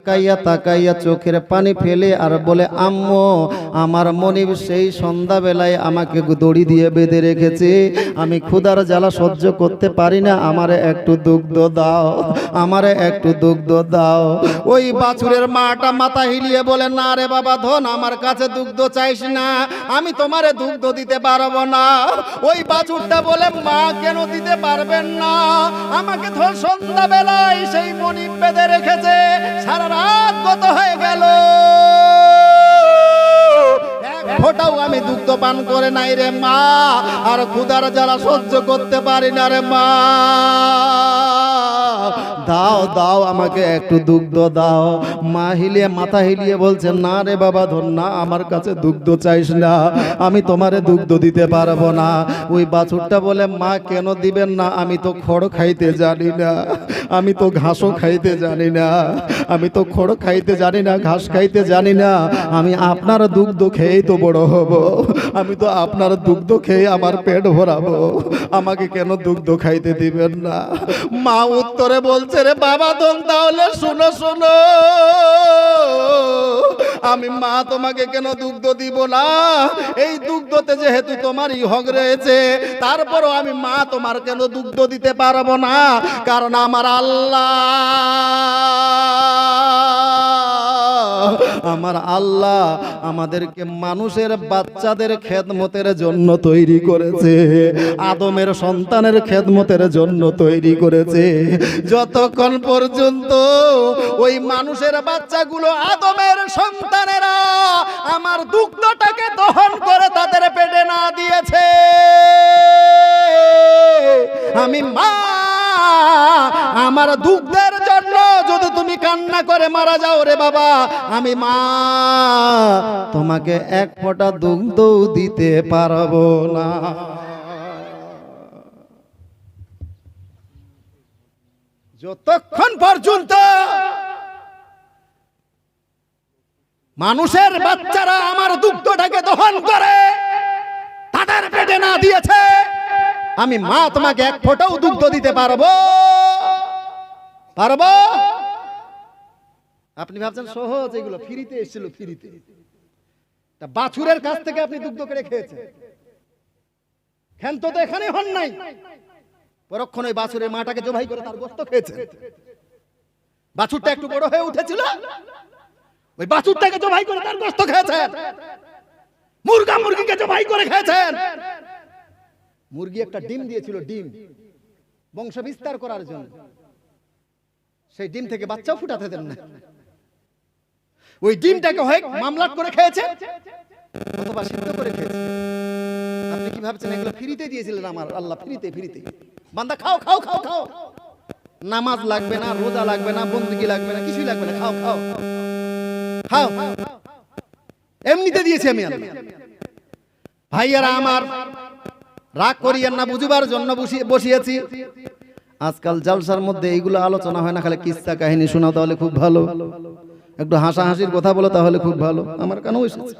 তাকাইয়া তাকাইয়া চোখের পানি ফেলে আর বলে, আম্মু, আমার মনিব সেই সন্ধ্যাবেলায় আমাকে দড়ি দিয়ে বেঁধে রেখেছে। আমি ক্ষুধার জ্বালা সহ্য করতে পারি না। আমারে একটু দুগ্ধ দাও, আমারে একটু দুগ্ধ দাও। ওই বাছুরের মাটা মাথা হিলিয়ে বলে, না রে বাবা ধন, আমার কাছে দুগ্ধ চাইস না। আমি তোমারে দুগ্ধ দিতে পারব না। ওই বাছুরটা বলে, মা, কেন দিতে পারবেন না? আমাকে ধর সন্ধ্যাবেলায় সেই মনিব বেঁধে রেখেছে। সারা গত হয়ে গেল। ফোটাও আমি দুগ্ধ পান করে নাই রে মা, আর ক্ষুদার যারা সহ্য করতে পারি না রে মা। দাও দাও, আমাকে একটু দুগ্ধ দাও। মা হিলিয়ে, মাথা হিলিয়ে বলছে, না রে বাবা ধর না, আমার কাছে দুগ্ধ চাইস না। আমি তোমারে দুগ্ধ দিতে পারব না। ওই বাছুরটা বলে, মা, কেন দিবেন না? আমি তো খড় খাইতে জানি না। আমি তো ঘাসও খাইতে জানি না। আমি তো খড় খাইতে জানি না, ঘাস খাইতে জানি না। আমি আপনার দুগ্ধ খেয়েই তো বড় হব। আমি তো আপনার দুগ্ধ খেয়ে আমার পেট ভরাবো। আমাকে কেন দুগ্ধ খাইতে দিবেন না? মা উত্তরে বলছে রে বাবা তোম তাহলে শুনো শুনো। আমি মা তোমাকে কেন দুগ্ধ দিব না? এই দুগ্ধতে যেহেতু তোমারই হক রয়েছে, তারপরও আমি মা তোমার কেন দুগ্ধ দিতে পারব না? কারণ আমার আল্লাহ আমার আল্লাহ আমাদেরকে মানুষের বাচ্চাদের খেদমতের জন্য তৈরি করেছে, আদমের সন্তানের খেদমতের জন্য তৈরি করেছে। যতক্ষণ পর্যন্ত ওই মানুষের বাচ্চাগুলো আদমের সন্তানেরা আমার দুগ্ধটাকে দহন করে তাদের পেটে না দিয়েছে, আমি মা, আমার দুগ্ধের যদি তুমি কান্না করে মারা যাও রে বাবা, আমি মা, তোমাকে এক ফোঁটা দুগ্ধ দিতে পারব না। যতক্ষণ পর্যন্ত মানুষের বাচ্চারা আমার দুগ্ধটাকে দহন করে, তাদের পেটে না দিয়েছে, আমি মা তোমাকে এক ফোঁটাও দুগ্ধ দিতে পারব? পারব? আপনি ভাবছেন সহজ এগুলো ফ্রিতে এসেছিল ফ্রিতে। তা বাছুরের কাছ থেকে আপনি দুগ্ধ করে খেয়েছেন। ক্ষান্ত তো এখানে হন নাই। পরক্ষণ ওই বাছুরের মাটাকে জবাই করে তার গোস্ত খেয়েছেন। বাছুরটা একটু বড় হয়ে উঠেছিল। ওই বাছুরটাকে জবাই করে তার গোস্ত খেয়েছেন। মুরগা মুরগিকে জবাই করে খেয়েছেন। মুরগি একটা ডিম দিয়েছিল ডিম। বংশ বিস্তার করার জন্য। সেই ডিম থেকে বাচ্চাও ফুটাতে দেন না। ওই ডিমটাকে হয় মামলাট করে খেয়েছে। অথবা সিদ্ধ করে খেয়েছে। আপনি কি ভাবছেন এগুলো ফ্রিতে দিয়েছিলেন আমার? আল্লাহ ফ্রিতে ফ্রিতে। বান্দা খাও খাও খাও খাও। নামাজ লাগবে না রোজা লাগবে না বন্দুকি লাগবে না কিছুই লাগবে না। খাও খাও। খাও। এমনিতে দিয়েছি আমি ভাইয়ারা আমার রাগ করিয়েন না বুঝবার জন্য বসিয়ে- বসিয়েছি। আজকাল জালসার মধ্যে এইগুলো আলোচনা হয় না খালি কিস্তা কাহিনী শোনাও তাহলে খুব ভালো। একটু হাসাহাসির কথা বলো তাহলে খুব ভালো। আমার কেন এসেছে।